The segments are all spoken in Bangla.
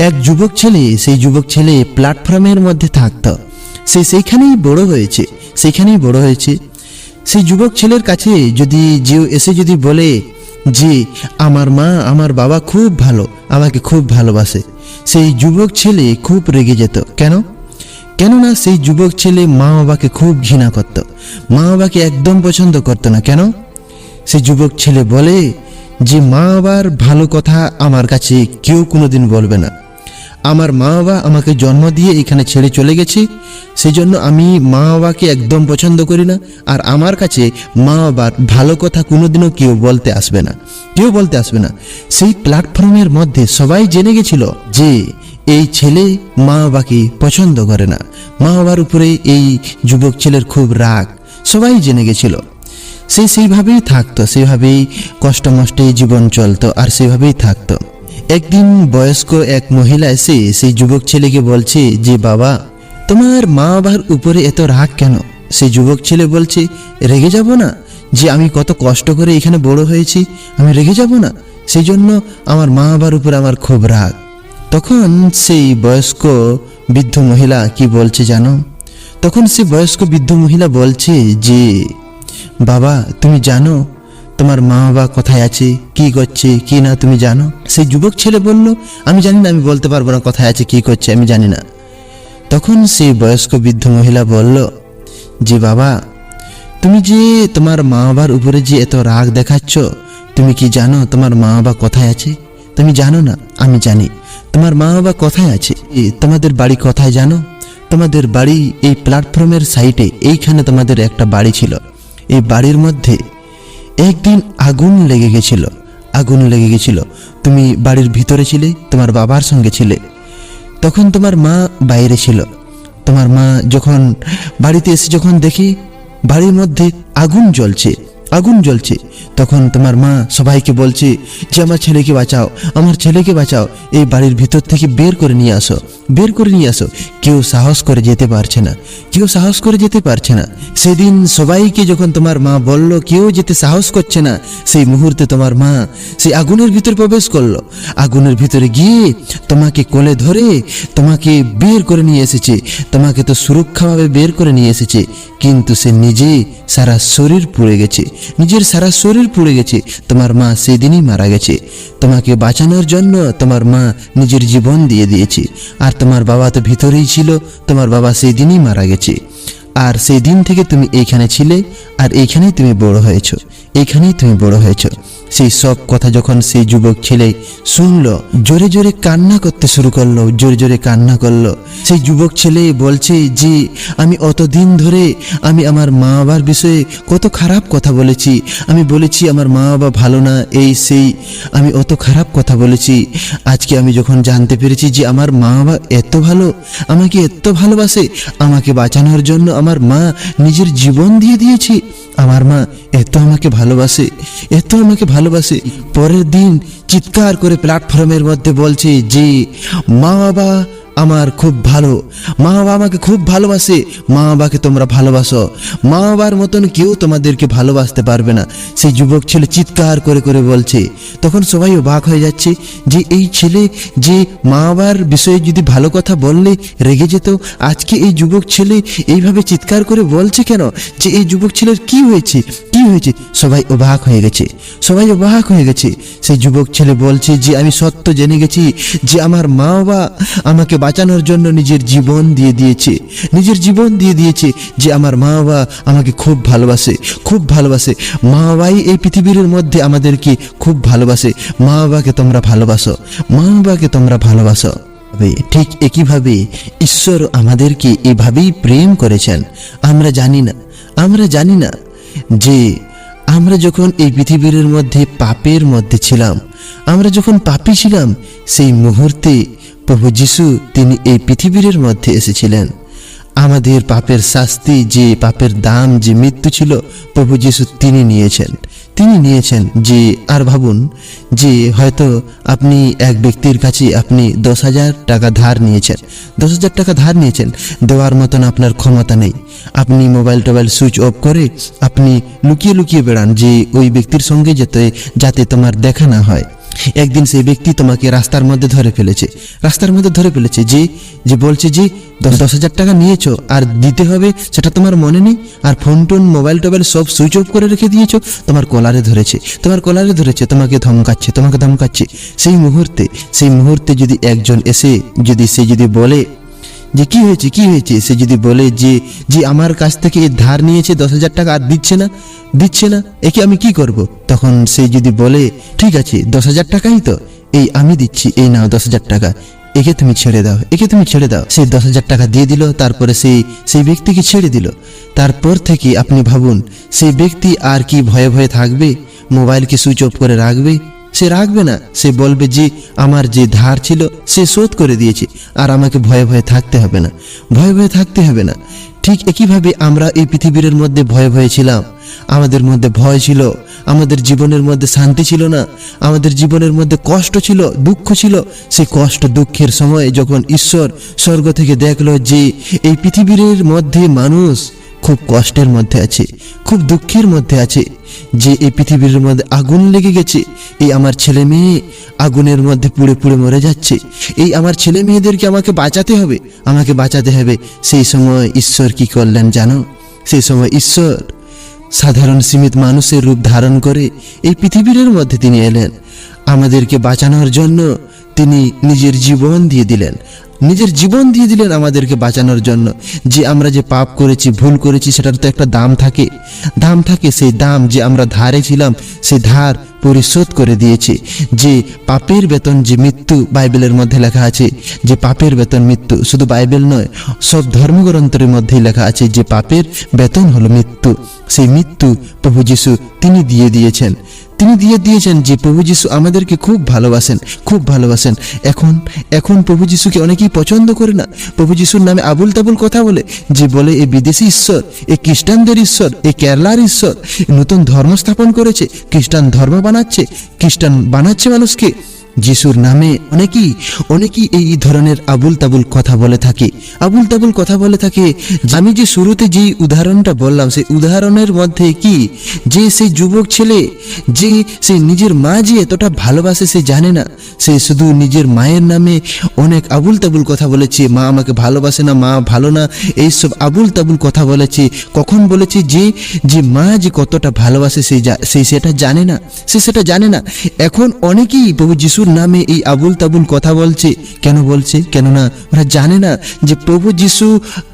এক যুবক ছেলে সেই যুবক ছেলে প্ল্যাটফর্মের মধ্যে থাকতো। সে সেইখানেই বড় হয়েছে, সেইখানেই বড় হয়েছে। সেই যুবক ছেলের কাছে যদি যে এসে যদি বলে যে, আমার মা, আমার বাবা খুব ভালো, আমাকে খুব ভালোবাসে। সেই যুবক ছেলে খুব রেগে যেত। কেন? কেননা সেই যুবক ছেলে মা বাবাকে খুব ঘৃণা করত। মা বাবাকে একদম পছন্দ করতো না। কেন? সেই যুবক ছেলে বলে যে মা বাবার ভালো কথা আমার কাছে কেউ কোনোদিন বলবে না। আমার মা বাবা আমাকে জন্ম দিয়ে এখানে ছেড়ে চলে গেছে সেই জন্য আমি মা বাবাকে একদম পছন্দ করি না। আর আমার কাছে মা বাবার ভালো কথা কোনোদিনও কেউ বলতে আসবে না, কেউ বলতে আসবে না। সেই প্ল্যাটফর্মের মধ্যে সবাই জেনে গেছিল যে এই ছেলে মা বাবাকে পছন্দ করে না। মা বাবার উপরে এই যুবক ছেলের খুব রাগ, সবাই জেনে গেছিল। সে সেইভাবেই থাকতো সেভাবেই কষ্ট মষ্টে জীবন চলতো, আর সেভাবেই থাকতো। একদিন বয়স্ক এক মহিলা এসে সেই যুবক ছেলেকে বলছে যে, বাবা, তোমার মা বাবার উপরে এত রাগ কেন? সেই যুবক ছেলে বলছে, রেগে যাব না, যে আমি কত কষ্ট করে এখানে বড় হয়েছি, আমি রেগে যাব না সেই জন্য আমার মা বাবার উপরে আমার খুব রাগ। তখন সেই বয়স্ক বৃদ্ধ মহিলা কি বলছে জানো? তখন সে বয়স্ক বৃদ্ধ মহিলা বলছে যে, বাবা, তুমি জানো তোমার মা বাবা কোথায় আছে? কি করছে? কি না, তুমি জানো? সেই যুবক ছেলে বলল, আমি জানি না, আমি বলতে পারব না কোথায় আছে, কি করছে, আমি জানি না। তখন সেই বয়স্ক বৃদ্ধ মহিলা বলল যে বাবা, তুমি যে তোমার মা বাবার উপরে যে এত রাগ দেখাচ্ছ, তুমি কি জানো তোমার মা বাবা কোথায় আছে? তুমি জানো না, আমি জানি। তোমার মা বাবা কোথায় আছে? তোমাদের বাড়ি কোথায় জানো? তোমাদের বাড়ি এই প্ল্যাটফর্মের সাইটে এইখানে তোমাদের একটা বাড়ি ছিল। এই বাড়ির মধ্যে একদিন আগুন লেগে গেছিল, আগুন লেগে গেছিল। তুমি বাড়ির ভিতরে ছিলে, তোমার বাবার সঙ্গে ছিলে। তখন তোমার মা বাইরে ছিল। তোমার মা যখন বাড়িতে এসে যখন দেখি, বাড়ির মধ্যে আগুন জ্বলছে। আগুন জ্বলছে। তখন তোমার মা সবাইকে বলছে, যে আমার ছেলেকে বাঁচাও, আমার ছেলেকে বাঁচাও, এই বাড়ির ভিতর থেকে বের করে নিয়ে আসো, বের করে নিয়ে আসো। কেউ সাহস করে যেতে পারছে না, কেউ সাহস করে যেতে পারছে না। সেদিন সবাইকে যখন তোমার মা বলল, কেউ যেতে সাহস করছে না, সেই মুহূর্তে তোমার মা সেই আগুনের ভিতর প্রবেশ করল। আগুনের ভিতরে গিয়ে তোমাকে কোলে ধরে তোমাকে বের করে নিয়ে এসেছে। তোমাকে তো সুরক্ষাভাবে বের করে নিয়ে এসেছে, কিন্তু সে নিজে সারা শরীর পুড়ে গেছে। নিজের সারা শরীর পুড়ে গেছে, তোমার মা সেদিনই মারা গেছে। তোমাকে বাঁচানোর জন্য তোমার মা নিজের জীবন দিয়ে দিয়েছে। আর তোমার বাবা তো ভিতরেই ছিল, তোমার বাবা সেদিনই মারা গেছে। আর সেই দিন থেকে তুমি এইখানে ছিলে, আর এইখানেই তুমি বড় হয়েছো এইখানেই তুমি বড় হয়েছো। সেই সব কথা যখন সেই যুবক ছেলে শুনলো, জোরে জোরে কান্না করতে শুরু করল, জোরে জোরে কান্না করল। সেই যুবক ছেলে বলছে যে, আমি অতদিন ধরে আমি আমার মা বাবার বিষয়ে কত খারাপ কথা বলেছি। আমি বলেছি আমার মা বাবা ভালো না, এই সেই। আমি অত খারাপ কথা বলেছি। আজকে আমি যখন জানতে পেরেছি যে আমার মা বাবা এত ভালো, আমাকে এত ভালোবাসে, আমাকে বাঁচানোর জন্য আমার মা নিজের জীবন দিয়ে দিয়েছে। আমার মা এত আমাকে ভালোবাসে, এত আমাকে ভালোবাসে। পরের দিন চিৎকার করে প্ল্যাটফর্মের মধ্যে বলছে যে মা বাবা আমার খুব ভালো। মা বাবা আমাকে খুব ভালোবাসে। মা বাবাকে তোমরা ভালোবাসো। মা বাবার মতন কেউ তোমাদেরকে ভালোবাসতে পারবে না। সেই যুবক ছেলে চিৎকার করে করে বলছে। তখন সবাই অবাক হয়ে যাচ্ছে যে এই ছেলে যে মা বাবার বিষয়ে যদি ভালো কথা বললে রেগে যেত, আজকে এই যুবক ছেলে এইভাবে চিৎকার করে বলছে কেন? যে এই যুবক ছেলের কি হয়েছে? কি হয়েছে? সবাই অবাক হয়ে গেছে। সবাই অবাক হয়ে গেছে। সেই যুবক ছেলে বলছে যে, আমি সত্য জেনে গেছি যে আমার মা বাবা আমাকে বাঁচানোর জন্য নিজের জীবন দিয়ে দিয়েছে। নিজের জীবন দিয়ে দিয়েছে যে আমার মা বাবা আমাকে খুব ভালোবাসে খুব ভালোবাসে। মা বাবাই এই পৃথিবীর মধ্যে আমাদেরকে খুব ভালোবাসে। মা বাবাকে তোমরা ভালোবাসো। মা বাবাকে তোমরা ভালোবাসো। ঠিক একইভাবে ঈশ্বর আমাদেরকে এভাবেই প্রেম করেছেন। আমরা জানি না, আমরা জানি না যে আমরা যখন এই পৃথিবীর মধ্যে পাপের মধ্যে ছিলাম, আমরা যখন পাপী ছিলাম, সেই মুহূর্তে প্রভু যিশু তিনি এই পৃথিবীর মধ্যে এসেছিলেন। আমাদের পাপের শাস্তি, যে পাপের দাম, যে মৃত্যু ছিল, প্রভু যিশু তিনি নিয়েছেন। তিনি নিয়েছেন যে, আর ভাবুন যে, হয়তো আপনি এক ব্যক্তির কাছে আপনি দশ হাজার টাকা ধার নিয়েছেন। দশ হাজার টাকা ধার নিয়েছেন, দেওয়ার মতন আপনার ক্ষমতা নেই। আপনি মোবাইল টোবাইল সুইচ অফ করে আপনি লুকিয়ে লুকিয়ে বেড়ান যে, ওই ব্যক্তির সঙ্গে যাতে যাতে তোমার দেখা না হয়। একদিন সেই ব্যক্তি তোমাকে রাস্তার মধ্যে ধরে ফেলেছে। রাস্তার মধ্যে ধরে ফেলেছে যে যে বলছে যে দশ দশ হাজার টাকা নিয়েছো, আর দিতে হবে সেটা তোমার মনে নেই, আর ফোন টোন, মোবাইল টোবাইল সব সুইচ অফ করে রেখে দিয়েছ, তোমার কলারে ধরেছে, তোমার কলারে ধরেছে, তোমাকে ধমকাচ্ছে তোমাকে ধমকাচ্ছে। সেই মুহূর্তে সেই মুহূর্তে যদি একজন এসে যদি সে যদি বলে যে কি হয়েছে কি হয়েছে, সে যদি বলে যে যে আমার কাছ থেকে ধার নিয়েছে দশ হাজার টাকা আর দিচ্ছে না দিচ্ছে না, একে আমি কি করব? তখন সে যদি বলে, ঠিক আছে, দশ হাজার টাকাই তো, এই আমি দিচ্ছি, এই নাও দশ হাজার টাকা। একে তুমি ছেড়ে দাও, একে তুমি ছেড়ে দাও। সেই দশ হাজার টাকা দিয়ে দিল, তারপরে সেই সেই ব্যক্তিকে ছেড়ে দিল। তারপর থেকে আপনি ভাবুন, সেই ব্যক্তি আর কি ভয়ে ভয়ে থাকবে? মোবাইলকে সুইচ অফ করে রাখবে? সে রাখবে না। সে বলবে যে, আমার যে ধার ছিল, সে শোধ করে দিয়েছে। আর আমাকে ভয়ে ভয়ে থাকতে হবে না। ভয়ে ভয়ে থাকতে হবে না। ঠিক একইভাবে আমরা এই পৃথিবীর মধ্যে ভয়ে ভয়ে ছিলাম। আমাদের মধ্যে ভয় ছিল, আমাদের জীবনের মধ্যে শান্তি ছিল না, আমাদের জীবনের মধ্যে কষ্ট ছিল, দুঃখ ছিল। সেই কষ্ট দুঃখের সময় যখন ঈশ্বর স্বর্গ থেকে দেখল যে এই পৃথিবীর মধ্যে মানুষ খুব কষ্টের মধ্যে আছে, খুব দুঃখের মধ্যে আছে যে এই পৃথিবীর মধ্যে আগুন লেগে গেছে। এই আমার ছেলে মেয়ে আগুনের মধ্যে পুড়ে পুড়ে মরে যাচ্ছে। এই আমার ছেলে মেয়েদেরকে আমাকে বাঁচাতে হবে, আমাকে বাঁচাতে হবে। সেই সময় ঈশ্বর কি করলেন জানো? সেই সময় ঈশ্বর সাধারণ সীমিত মানুষের রূপ ধারণ করে এই পৃথিবীর মধ্যে তিনি এলেন। আমাদেরকে বাঁচানোর জন্য তিনি নিজের জীবন দিয়ে দিলেন। নিজের জীবন দিয়ে দিলেন আমাদেরকে বাঁচানোর জন্য। যে আমরা যে পাপ করেছি, ভুল করেছি, সেটার তো একটা দাম থাকে। দাম থাকে সেই দাম যে আমরা ধারে ছিলাম সেই ধার পরিশোধ করে দিয়েছে। যে পাপের বেতন, যে মৃত্যু, বাইবেলের মধ্যে লেখা আছে, যে পাপের বেতন মৃত্যু শুধু বাইবেল নয়, সব ধর্মগ্রন্থের মধ্যেই লেখা আছে যে পাপের বেতন হলো মৃত্যু। সেই মৃত্যু প্রভু যিশু তিনি দিয়ে দিয়েছেন। তিনি দিয়ে দিয়েছেন যে প্রভু যিশু আমাদেরকে খুব ভালোবাসেন খুব ভালোবাসেন। এখন এখন প্রভু যিশুকে অনেকেই পছন্দ করে না। প্রভু যিশুর নামে আবুল তাবুল কথা বলে যে বলে, এ বিদেশি ঈশ্বর, এ খ্রিস্টানদের ঈশ্বর, এ কেরলার ঈশ্বর নতুন ধর্ম স্থাপন করেছে, খ্রিস্টান ধর্ম বানাচ্ছে, খ্রিস্টান বানাচ্ছে মানুষকে। যিশুর নামে অনেকেই অনেকেই এই ধরনের আবুল তাবুল কথা বলে থাকে। আবুল তাবুল কথা বলে থাকে, আমি যে শুরুতে যে উদাহরণটা বললাম, সেই উদাহরণের মধ্যে কি? যে সেই যুবক ছেলে, যে সে নিজের মা যে এতটা ভালোবাসে সে জানে না। সে শুধু নিজের মায়ের নামে অনেক আবুল তাবুল কথা বলেছে, মা আমাকে ভালোবাসে না, মা ভালো না। এইসব আবুল তাবুল কথা বলেছে। কখন বলেছে যে যে মা যে কতটা ভালোবাসে সেই সেই সেটা জানে না, সে সেটা জানে না। এখন অনেকেই প্রভু যিশুর নামে এই আবুল তাবুল কথা বলছে। কেন বলছে? কেননা ওরা জানে না যে প্রভু যিশু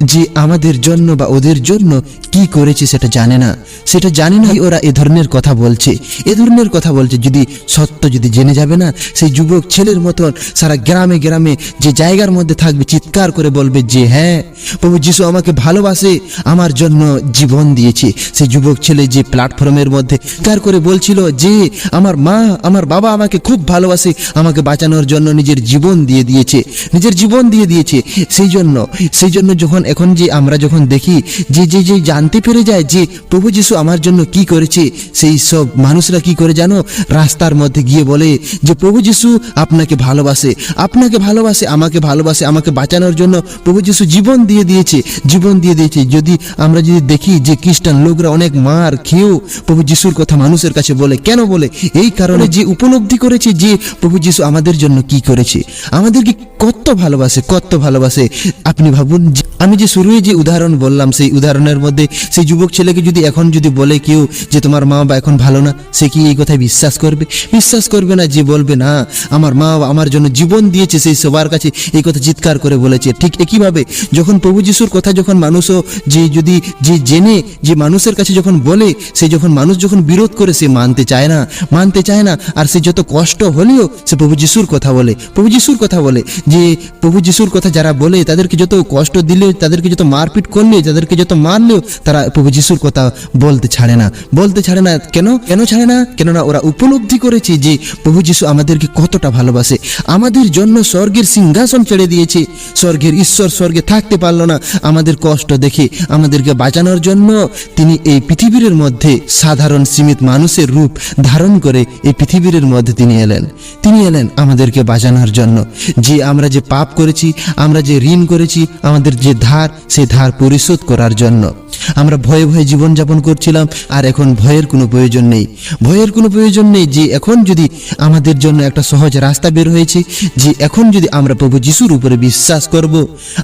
যে আমাদের জন্য বা ওদের জন্য কি করেছে সেটা জানে না। সেটা জানে না ওরা এ ধরনের কথা বলছে। এ ধরনের কথা বলছে যদি সত্য যদি জেনে যাবে না, সেই যুবক ছেলের মতন সারা গ্রামে গ্রামে যে জায়গার মধ্যে থাকবে চিৎকার করে বলবে যে হ্যাঁ প্রভু যিশু আমাকে ভালোবাসে, আমার জন্য জীবন দিয়েছে। সেই যুবক ছেলে যে প্ল্যাটফর্মের মধ্যে চিৎকার করে বলছিল যে, আমার মা, আমার বাবা আমাকে খুব ভালোবাসে আমাকে বাঁচানোর জন্য নিজের জীবন দিয়ে দিয়েছে, নিজের জীবন দিয়ে দিয়েছে। সেই জন্য সেই জন্য যখন এখন যে আমরা যখন দেখি যে যে যে জানতে পেরে যায় যে প্রভু যিশু আমার জন্য কি করেছে, সেই সব মানুষরা কি করে জানো? রাস্তার মধ্যে গিয়ে বলে যে, প্রভু যিশু আপনাকে ভালোবাসে আপনাকে ভালোবাসে, আমাকে ভালোবাসে, আমাকে বাঁচানোর জন্য প্রভু যিশু জীবন দিয়ে দিয়েছে, জীবন দিয়ে দিয়েছে। যদি আমরা যদি দেখি যে খ্রিস্টান লোকরা অনেক মার খেয়েও প্রভু যিশুর কথা মানুষের কাছে বলে, কেন বলে? এই কারণে যে উপলব্ধি করেছে যে প্রভু যিশু আমাদের জন্য কি করেছে? আমাদেরকে কত ভালোবাসে কত ভালোবাসে। আপনি ভাবুন আমি যে শুরুই যে উদাহরণ বললাম, সেই উদাহরণের মধ্যে সেই যুবক ছেলেকে যদি এখন যদি বলে কেউ যে তোমার মা বাবা এখন ভালো না, সে কি এই কথায় বিশ্বাস করবে? বিশ্বাস করবে না, যে বলবে, না, আমার মা বাবা আমার জন্য জীবন দিয়েছে, সেই সবার কাছে এই কথা চিৎকার করে বলেছে। ঠিক একইভাবে যখন প্রভু যিশুর কথা যখন মানুষও যে যদি, যে জেনে, যে মানুষের কাছে যখন বলে, সে যখন মানুষ যখন বিরোধ করে, সে মানতে চায় না, মানতে চায় না, আর সে যত কষ্ট হলেও সে প্রভু যিশুর কথা বলে। প্রভু যিশুর কথা বলে যে, প্রভু যিশুর কথা যারা বলে, তাদেরকে যত কষ্ট দিলে, তাদেরকে যত মারপিট করলে, তাদেরকে যত মারলেও তারা প্রভু যিশুর কথা বলতে ছাড়ে না। বলতে ছাড়ে না কেন? কেন ছাড়ে না? কেননা ওরা উপলব্ধি করেছে যে, প্রভু যিশু আমাদেরকে কতটা ভালোবাসে। আমাদের জন্য স্বর্গের সিংহাসন ছেড়ে দিয়েছে। স্বর্গের ঈশ্বর স্বর্গে থাকতে পারল না। আমাদের কষ্ট দেখে, আমাদেরকে বাঁচানোর জন্য তিনি এই পৃথিবীর মধ্যে সাধারণ সীমিত মানুষের রূপ ধারণ করে এই পৃথিবীর মধ্যে তিনি এলেন। তিনি এলেন আমাদেরকে বাঁচানোর জন্য। যে আমরা যে পাপ করেছি, আমরা যে ঋণ করেছি, আমাদের যে ধার সেই ধার পরিশোধ করার জন্য। আমরা ভয়ে ভয়ে জীবনযাপন করছিলাম, আর এখন ভয়ের কোনো প্রয়োজন নেই। ভয়ের কোনো প্রয়োজন নেই যে এখন যদি আমাদের জন্য একটা সহজ রাস্তা বের হয়েছে, যে এখন যদি আমরা প্রভু যিশুর উপরে বিশ্বাস করব,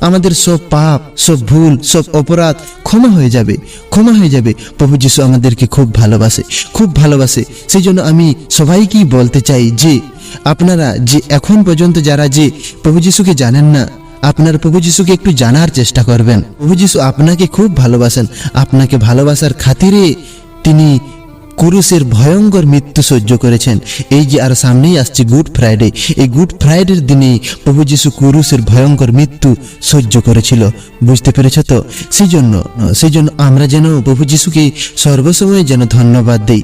আমাদের সব পাপ, সব ভুল, সব অপরাধ ক্ষমা হয়ে যাবে, ক্ষমা হয়ে যাবে। প্রভু যিশু আমাদেরকে খুব ভালোবাসে খুব ভালোবাসে। সেই জন্য আমি সবাইকেই বলতে চাই যে আপনারা যে এখন পর্যন্ত যারা যে প্রভু যিশুকে জানেন না, আপনার প্রভু যিশুকে একটু জানার চেষ্টা করবেন। প্রভু যিশু আপনাকে খুব ভালোবাসেন। আপনাকে ভালোবাসার খাতিরে তিনি কুরুসের ভয়ঙ্কর মৃত্যু সহ্য করেছেন। এই যে আর সামনেই আসছে গুড ফ্রাইডে। এই গুড ফ্রাইডের দিনে প্রভু যিশু কুরুসের ভয়ঙ্কর মৃত্যু সহ্য করেছিল। বুঝতে পেরেছ তো? সেই জন্য সেই জন্য আমরা যেন প্রভু যিশুকে সর্বসময় যেন ধন্যবাদ দিই।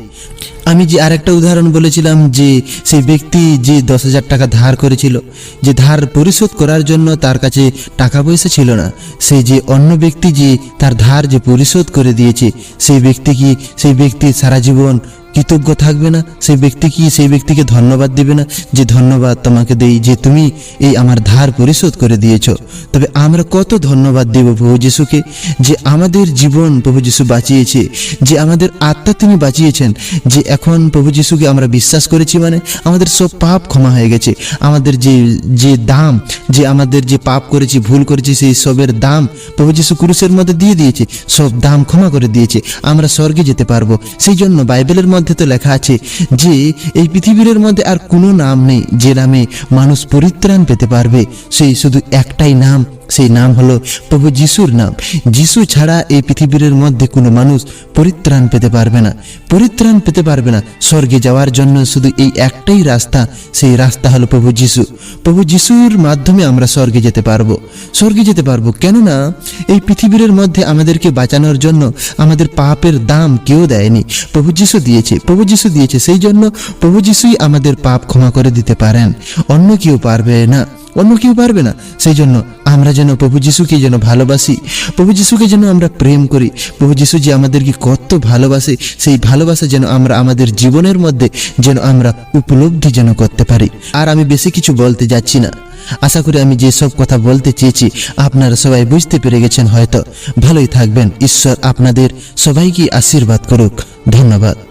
আমি যে আরেকটা উদাহরণ বলেছিলাম যে সেই ব্যক্তি যে দশ হাজার টাকা ধার করেছিল, যে ধার পরিশোধ করার জন্য তার কাছে টাকা পয়সা ছিল না সেই যে অন্য ব্যক্তি যে তার ধার যে পরিশোধ করে দিয়েছে, সেই ব্যক্তি কি, সেই ব্যক্তি সারা জীবন কৃতজ্ঞ থাকবে না সেই ব্যক্তি কি সেই ব্যক্তিকে ধন্যবাদ দিবে না যে ধন্যবাদ তোমাকে দেই, যে তুমি এই আমার ধার পরিশোধ করে দিয়েছ? তবে আমরা কত ধন্যবাদ দেব প্রভু যিশুকে যে আমাদের জীবন প্রভু যিশু বাঁচিয়েছে, যে আমাদের আত্মা তিনি বাঁচিয়েছেন, যে এখন প্রভু যিশুকে আমরা বিশ্বাস করেছি মানে আমাদের সব পাপ ক্ষমা হয়ে গেছে। আমাদের যে যে দাম, যে আমাদের যে পাপ করেছি, ভুল করেছি, সেই সবের দাম প্রভু যিশু ক্রুশের মধ্যে দিয়ে দিয়েছে, সব দাম ক্ষমা করে দিয়েছে। আমরা স্বর্গে যেতে পারব। সেই জন্য বাইবেলের মধ্যে তো লেখা আছে যে, এই পৃথিবীর মধ্যে আর কোনো নাম নেই যে নামে মানুষ পরিত্রাণ পেতে পারবে। সেই শুধু একটাই নাম সেই নাম হলো প্রভু যিশুর নাম। যিশু ছাড়া এই পৃথিবীর মধ্যে কোনো মানুষ পরিত্রাণ পেতে পারবে না। পরিত্রাণ পেতে পারবে না। স্বর্গে যাওয়ার জন্য শুধু এই একটাই রাস্তা, সেই রাস্তা হলো প্রভু যিশু। প্রভু যিশুর মাধ্যমে আমরা স্বর্গে যেতে পারব। স্বর্গে যেতে পারব। কেননা এই পৃথিবীর মধ্যে আমাদেরকে বাঁচানোর জন্য আমাদের পাপের দাম কেউ দেয়নি। প্রভু যিশু দিয়েছে। প্রভু যিশু দিয়েছে। সেই জন্য প্রভু যিশুই আমাদের পাপ ক্ষমা করে দিতে পারেন। অন্য কেউ পারবে না। অন্য কেউ পারবে না। সেই জন্য আমরা যেন প্রভু যিশুকে যেন ভালোবাসি, প্রভু যিশুকে যেন আমরা প্রেম করি, প্রভু যিশু যে আমাদেরকে কত ভালোবাসে, সেই ভালোবাসা যেন আমরা আমাদের জীবনের মধ্যে যেন আমরা উপলব্ধি যেন করতে পারি। আর আমি বেশি কিছু বলতে যাচ্ছি না। আশা করি আমি যে সব কথা বলতে চেয়েছি, আপনারা সবাই বুঝতে পেরে গেছেন হয়তো। ভালোই থাকবেন। ঈশ্বর আপনাদের সবাইকে আশীর্বাদ করুক। ধন্যবাদ।